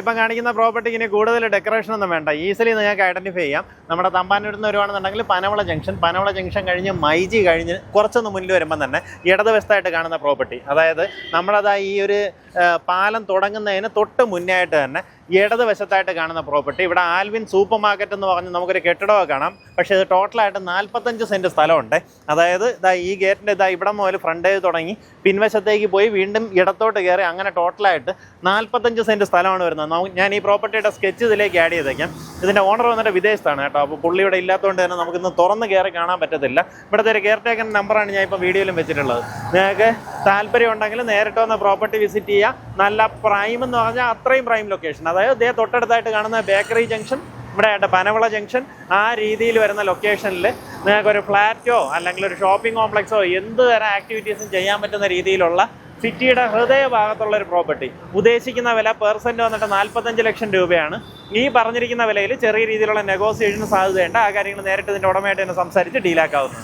ഇപ്പം കാണിക്കുന്ന പ്രോപ്പർട്ടി ഇനി കൂടുതൽ ഡെക്കറേഷൻ ഒന്നും വേണ്ട. ഈസിലി നിങ്ങൾക്ക് ഐഡന്റിഫൈ ചെയ്യാം. നമ്മുടെ തമ്പാനൂരിൽ നിന്ന് വരുവാണെന്നുണ്ടെങ്കിൽ പനവള ജംഗ്ഷൻ പനവള ജംഗ്ഷൻ കഴിഞ്ഞ് മൈജി കഴിഞ്ഞ് കുറച്ചൊന്ന് മുന്നിൽ വരുമ്പം തന്നെ ഇടതുവശത്തായിട്ട് കാണുന്ന പ്രോപ്പർട്ടി അതായത് നമ്മളതാ ഈ ഒരു പാലം തുടങ്ങുന്നതിന് തൊട്ട് മുന്നേ ആയിട്ട് തന്നെ ഇടതുവശത്തായിട്ട് കാണുന്ന പ്രോപ്പർട്ടി. ഇവിടെ ആൽവിൻ സൂപ്പർ മാർക്കറ്റ് എന്ന് പറഞ്ഞ് നമുക്കൊരു കെട്ടിടമൊക്കെ കാണാം. പക്ഷേ ഇത് ടോട്ടലായിട്ട് നാൽപ്പത്തഞ്ച് സെന്റ് സ്ഥലമുണ്ട്. അതായത് ഇതാ ഈ ഗേറ്റിന്റെ ഇതാ ഇവിടെ മുതൽ ഫ്രണ്ടേജ് തുടങ്ങി പിൻവശത്തേക്ക് പോയി വീണ്ടും ഇടത്തോട്ട് കയറി അങ്ങനെ ടോട്ടലായിട്ട് നാൽപ്പത്തഞ്ച് സെന്റ് സ്ഥലമാണ് വരുന്നത്. ഞാൻ ഈ പ്രോപ്പർട്ടിയുടെ സ്കെച്ച് ഇതിലേക്ക് ആഡ് ചെയ്തേക്കാം. ഇതിന്റെ ഓണർ വന്നിട്ട് വിദേശത്താണ് കേട്ടോ. അപ്പോൾ പുള്ളി ഇവിടെ ഇല്ലാത്തതുകൊണ്ട് തന്നെ നമുക്കിന്ന് തുറന്ന് കയറി കാണാൻ പറ്റത്തില്ല. ഇവിടുത്തെ ഒരു കെയർ ടേക്കൻ നമ്പറാണ് ഞാൻ ഇപ്പോൾ വീഡിയോയിലും വെച്ചിട്ടുള്ളത്. നിങ്ങൾക്ക് താല്പര്യം ഉണ്ടെങ്കിൽ നേരിട്ട് വന്ന് പ്രോപ്പർട്ടി വിസിറ്റ് ചെയ്യുക. നല്ല പ്രൈം എന്ന് പറഞ്ഞാൽ അത്രയും പ്രൈം ലൊക്കേഷൻ അതായത് ഇതേ തൊട്ടടുത്തായിട്ട് കാണുന്ന ബേക്കറി ജംഗ്ഷൻ ഇവിടെ പനവിള ജംഗ്ഷൻ ആ രീതിയിൽ വരുന്ന ലൊക്കേഷനിൽ നിങ്ങൾക്ക് ഒരു ഫ്ലാറ്റോ അല്ലെങ്കിൽ ഒരു ഷോപ്പിംഗ് കോംപ്ലക്സോ എന്ത് തരം ആക്ടിവിറ്റീസും ചെയ്യാൻ പറ്റുന്ന രീതിയിലുള്ള സിറ്റിയുടെ ഹൃദയഭാഗത്തുള്ള ഒരു പ്രോപ്പർട്ടി ഉദ്ദേശിക്കുന്ന വില പെർസെന്റ് വന്നിട്ട് നാൽപ്പത്തഞ്ച് ലക്ഷം രൂപയാണ്. ഈ പറഞ്ഞിരിക്കുന്ന വിലയിൽ ചെറിയ രീതിയിലുള്ള നെഗോസിയേഷന് സാധ്യതയുണ്ട്. ആ കാര്യങ്ങൾ നേരിട്ട് ഇതിന്റെ ഉടമയായിട്ട് തന്നെ സംസാരിച്ച് ഡീലാക്കാവുന്നു